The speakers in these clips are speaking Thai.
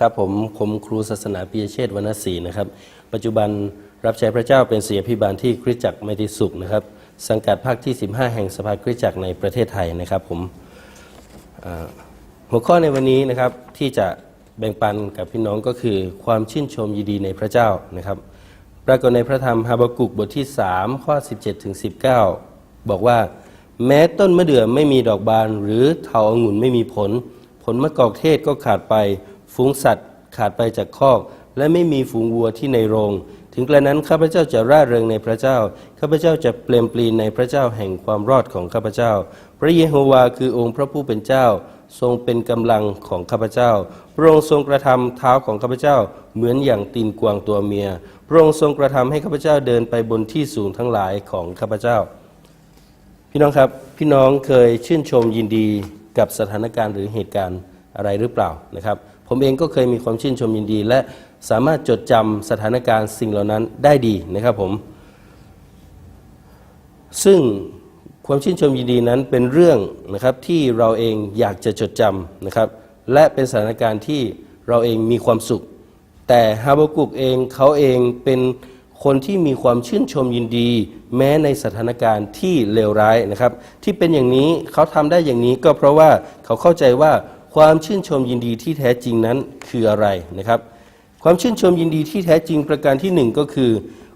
ครับผมผมครูศาสนาปิยเชษวรรณศรีนะครับ ปัจจุบันรับใช้พระเจ้าเป็นเสียพิบาลที่คริสตจักรไมตรีสุขนะครับ สังกัดภาคที่ 15 แห่งสภาคริสตจักรในประเทศไทยนะครับผมหัวข้อในวันนี้นะครับที่จะแบ่งปันกับพี่น้องก็คือความชื่นชมยินดีในพระเจ้านะครับปรากฏในพระธรรมฮาบากุกบทที่ 3 ข้อ 17ถึง19 บอกว่าแม้ต้นมะเดื่อไม่มีดอกบานหรือเถาองุ่นไม่มีผล ผลมะกอกเทศก็ขาดไป ฝูงสัตว์ขาดไปจากคอก และไม่มีฝูงวัวที่ในโรง ถึงกระนั้นข้าพเจ้าจะร่าเริงในพระเจ้า ข้าพเจ้าจะเปลมปลีนในพระเจ้าแห่งความรอดของข้าพเจ้า พระเยโฮวาคือองค์พระผู้เป็นเจ้า ทรงเป็นกำลังของข้าพเจ้า พระองค์ทรงกระทำเท้าของข้าพเจ้าเหมือนอย่างตีนกวางตัวเมีย พระองค์ทรงกระทำให้ข้าพเจ้าเดินไปบนที่สูงทั้งหลายของข้าพเจ้า พี่น้องครับ พี่น้องเคยชื่นชมยินดีกับสถานการณ์หรือเหตุการณ์อะไรหรือเปล่านะครับ ผมเองก็เคยมีความชื่นชมยินดี และสามารถจดจำสถานการณ์สิ่งเหล่านั้นได้ดีนะครับผม ซึ่งความชื่นชมยินดีนั้นเป็นเรื่องนะครับที่เราเองอยากจะจดจำนะครับ และเป็นสถานการณ์ที่เราเองมีความสุข แต่ฮาบกุกเองเขาเองเป็นคนที่มีความชื่นชมยินดี แม้ในสถานการณ์ที่เลวร้ายนะครับ ที่เป็นอย่างนี้เขาทำได้อย่างนี้ก็เพราะว่าเขาเข้าใจว่า ความชื่นชมยินดีที่แท้จริงนั้นคืออะไรนะครับ ความชื่นชมยินดีที่แท้จริงประการที่หนึ่งก็คือ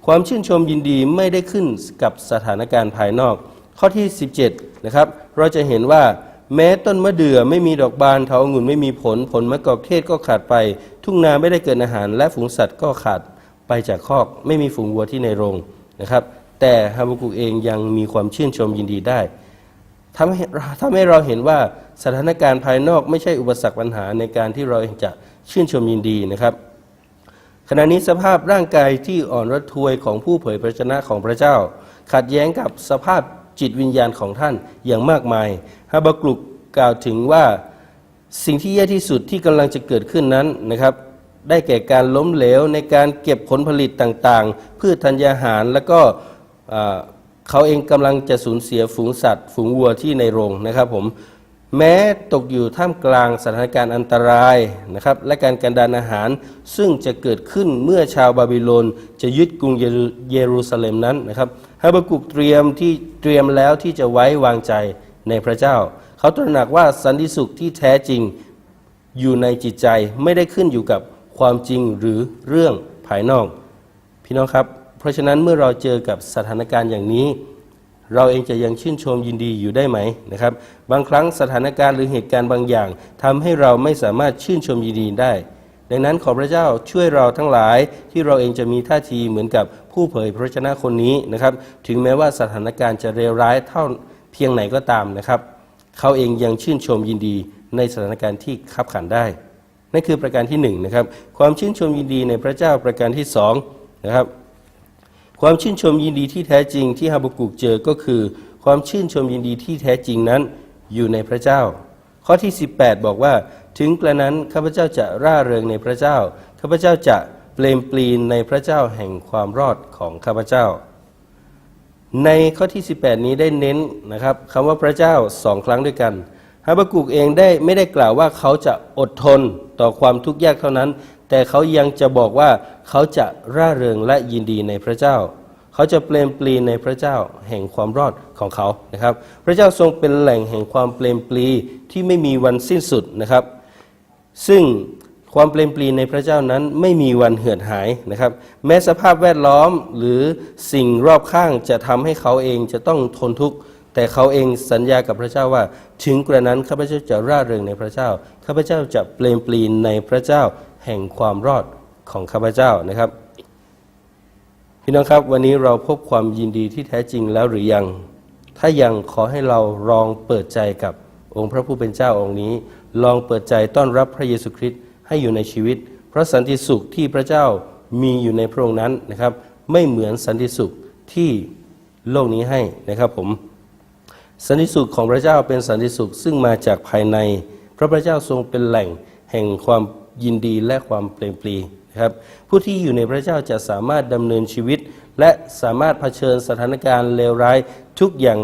ความชื่นชมยินดีไม่ได้ขึ้นกับสถานการณ์ภายนอก ข้อที่ 17นะครับเราจะเห็นว่าแม้ต้นมะเดื่อไม่มีดอกบานเถาองุ่นไม่มีผล ผลมะกอกเทศก็ขาดไป ทุ่งนาไม่ได้เกิดอาหาร และฝูงสัตว์ก็ขาดไปจากคอกไม่มีฝูงวัวที่ในโรงนะครับ แต่ฮาบากุเองยังมีความชื่นชมยินดีได้ ทำให้ทำให้เราเห็นว่าสถานการณ์ภายนอกไม่ใช่อุปสรรคปัญหาในการที่เราจะชื่นชมยินดีนะครับ ขณะนี้สภาพร่างกายที่อ่อนระทวยของผู้เผยพระชนะของพระเจ้า ขัดแย้งกับสภาพจิตวิญญาณของท่านอย่างมากมายฮาบากุกกล่าวถึงว่าสิ่งที่แย่ที่สุดที่กำลังจะเกิดขึ้นนั้นนะครับ ได้แก่การล้มเหลวในการเก็บผลผลิตต่างๆพืชธัญญาหารแล้วก็ เขาเองกำลังจะสูญเสียฝูงสัตว์ ฝูงวัวที่ในโรงนะครับผมแม้ตกอยู่ท่ามกลางสถานการณ์อันตรายนะครับและการกันดานอาหาร ซึ่งจะเกิดขึ้นเมื่อชาวบาบิโลน จะยึดกรุงเยรูเยรูซาเล็มนั้นนะครับฮาบากุกเตรียมที่เตรียมแล้วที่จะไว้วางใจในพระเจ้า เขาตระหนักว่าสันติสุขที่แท้จริงอยู่ในจิตใจไม่ได้ขึ้นอยู่กับความจริงหรือเรื่องภายนอก พี่น้องครับ เพราะฉะนั้นเมื่อเราเจอกับสถานการณ์อย่างนี้ เราเองจะยังชื่นชมยินดีอยู่ได้ไหมนะครับ บางครั้งสถานการณ์หรือเหตุการณ์บางอย่างทำให้เราไม่สามารถชื่นชมยินดีได้ ดังนั้นขอพระเจ้าช่วยเราทั้งหลายที่เราเองจะมีท่าทีเหมือนกับผู้เผยพระชนะคนนี้นะครับ ถึงแม้ว่าสถานการณ์จะเลวร้ายเท่าเพียงไหนก็ตามนะครับ เขาเองยังชื่นชมยินดีในสถานการณ์ที่ขับขันได้นั่นคือประการที่หนึ่งนะครับความชื่นชมยินดีในพระเจ้าประการที่สองนะครับ ความชื่นชมยินดีที่แท้จริงที่ฮาบากุกเจอก็คือ ความชื่นชมยินดีที่แท้จริงนั้นอยู่ในพระเจ้า ข้อที่ 18 บอกว่า ถึงกระนั้นข้าพเจ้าจะร่าเริงในพระเจ้าข้าพเจ้าจะเปลมปลีนในพระเจ้าแห่งความรอดของข้าพเจ้า ในข้อที่ 18 นี้ได้เน้นนะครับคำว่าพระเจ้าสองครั้งด้วยกันฮาบากุกเองได้ไม่ได้กล่าวว่าเขาจะอดทนต่อความทุกข์ยากเท่านั้น แต่เขายังจะบอกว่าเขาจะร่าเริงและยินดีในพระเจ้า เขาจะเปลมปลีในพระเจ้าแห่งความรอดของเขานะครับ พระเจ้าทรงเป็นแหล่งแห่งความเปลมปลีที่ไม่มีวันสิ้นสุดนะครับ ซึ่งความเปลมปลีในพระเจ้านั้นไม่มีวันเหือดหายนะครับ แม้สภาพแวดล้อมหรือสิ่งรอบข้างจะทำให้เขาเองจะต้องทนทุกข์ แต่เขาเองสัญญากับพระเจ้าว่า ถึงกระนั้นข้าพเจ้าจะร่าเริงในพระเจ้าข้าพเจ้าจะเปลมปลีนในพระเจ้าแห่งความรอดของข้าพเจ้านะครับ พี่น้องครับวันนี้เราพบความยินดีที่แท้จริงแล้วหรือยัง ถ้ายังขอให้เราลองเปิดใจกับองค์พระผู้เป็นเจ้าองค์นี้ ลองเปิดใจต้อนรับพระเยซูคริสต์ให้อยู่ในชีวิต เพราะสันติสุขที่พระเจ้ามีอยู่ในพระองค์นั้นนะครับ ไม่เหมือนสันติสุขที่โลกนี้ให้นะครับผม สันติสุขของพระเจ้าเป็นสันติสุขซึ่งมาจากภายใน พระพระเจ้าทรงเป็นแหล่งแห่งความยินดีและความเปล่งปลีนะครับผู้ที่อยู่ในพระเจ้าจะสามารถดำเนินชีวิต และสามารถเผชิญสถานการณ์เลวร้ายทุกอย่าง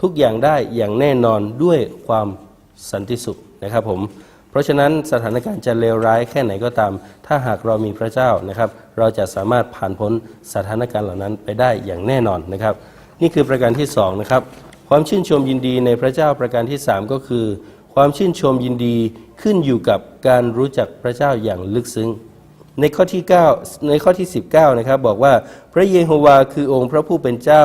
ทุกอย่างได้อย่างแน่นอนด้วยความสันติสุขนะครับผมเพราะฉะนั้นสถานการณ์จะเลวร้ายแค่ไหนก็ตาม ถ้าหากเรามีพระเจ้านะครับ เราจะสามารถผ่านพ้นสถานการณ์เหล่านั้นไปได้อย่างแน่นอนนะครับ นี่คือประการที่สองนะครับ ความชื่นชมยินดีในพระเจ้าประการที่สามก็คือ ความชื่นชมยินดีขึ้นอยู่กับการรู้จักพระเจ้าอย่างลึกซึ้ง ในข้อที่ 9 ในข้อที่ 19นะครับบอกว่าพระเยโฮวาคือองค์พระผู้เป็นเจ้า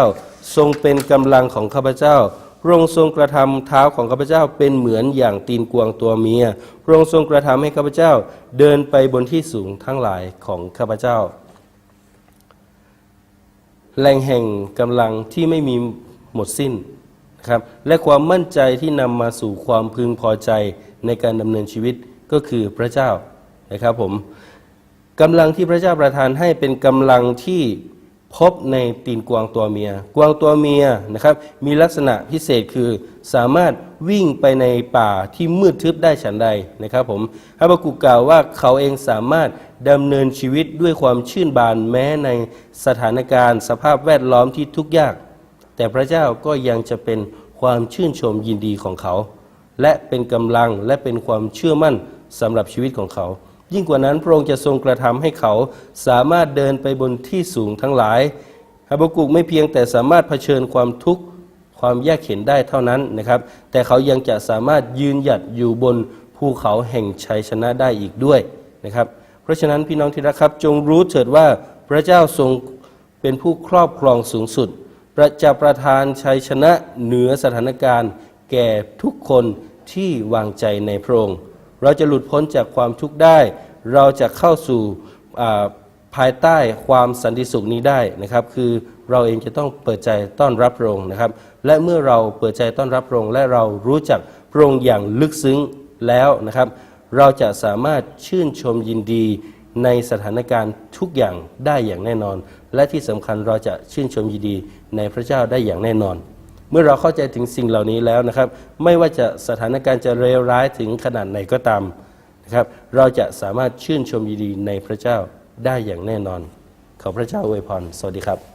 ทรงเป็นกำลังของข้าพเจ้าพระองค์ทรงกระทำเท้าของข้าพเจ้าเป็นเหมือนอย่างตีนกวางตัวเมีย พระองค์ทรงกระทำให้ข้าพเจ้าเดินไปบนที่สูงทั้งหลายของข้าพเจ้าแหล่งแห่งกำลังที่ไม่มีหมดสิ้น ครับและความมั่นใจที่นำมาสู่ความพึงพอใจในการดำเนินชีวิตก็คือพระเจ้านะครับผมกำลังที่พระเจ้าประทานให้เป็นกำลังที่พบในตีนกวางตัวเมีย กวางตัวเมียนะครับมีลักษณะพิเศษคือสามารถวิ่งไปในป่าที่มืดทึบได้ฉันใดนะครับผมฮับากุกกล่าวว่าเขาเองสามารถดำเนินชีวิตด้วยความชื่นบานแม้ในสถานการณ์ สภาพแวดล้อมที่ทุกข์ยาก แต่พระเจ้าก็ยังจะเป็นความชื่นชมยินดีของเขา และเป็นกำลังและเป็นความเชื่อมั่นสำหรับชีวิตของเขา ยิ่งกว่านั้นพระองค์จะทรงกระทำให้เขาสามารถเดินไปบนที่สูงทั้งหลายฮับกุกไม่เพียงแต่สามารถเผชิญความทุกข์ความแยกเห็นได้เท่านั้นนะครับ แต่เขายังจะสามารถยืนหยัดอยู่บนภูเขาแห่งชัยชนะได้อีกด้วยนะครับ เพราะฉะนั้นพี่น้องที่รักครับจงรู้เถิดว่าพระเจ้าทรงเป็นผู้ครอบครองสูงสุด ประจะประทานชัยชนะเหนือสถานการณ์ แก่ทุกคนที่วางใจในพระองค์ เราจะหลุดพ้นจากความทุกข์ได้ เราจะเข้าสู่ภายใต้ความสันติสุขนี้ได้นะครับ คือเราเองจะต้องเปิดใจต้อนรับพระองค์นะครับ และเมื่อเราเปิดใจต้อนรับพระองค์และเรารู้จักพระองค์อย่างลึกซึ้งแล้วนะครับ เราจะสามารถชื่นชมยินดี ในสถานการณ์ทุกอย่างได้อย่างแน่นอน และที่สำคัญเราจะชื่นชมยินดีในพระเจ้าได้อย่างแน่นอน เมื่อเราเข้าใจถึงสิ่งเหล่านี้แล้วนะครับ ไม่ว่าจะสถานการณ์จะเลวร้ายถึงขนาดไหนก็ตามนะครับเราจะสามารถชื่นชมยินดีในพระเจ้าได้อย่างแน่นอน ขอพระเจ้าอวยพรสวัสดีครับ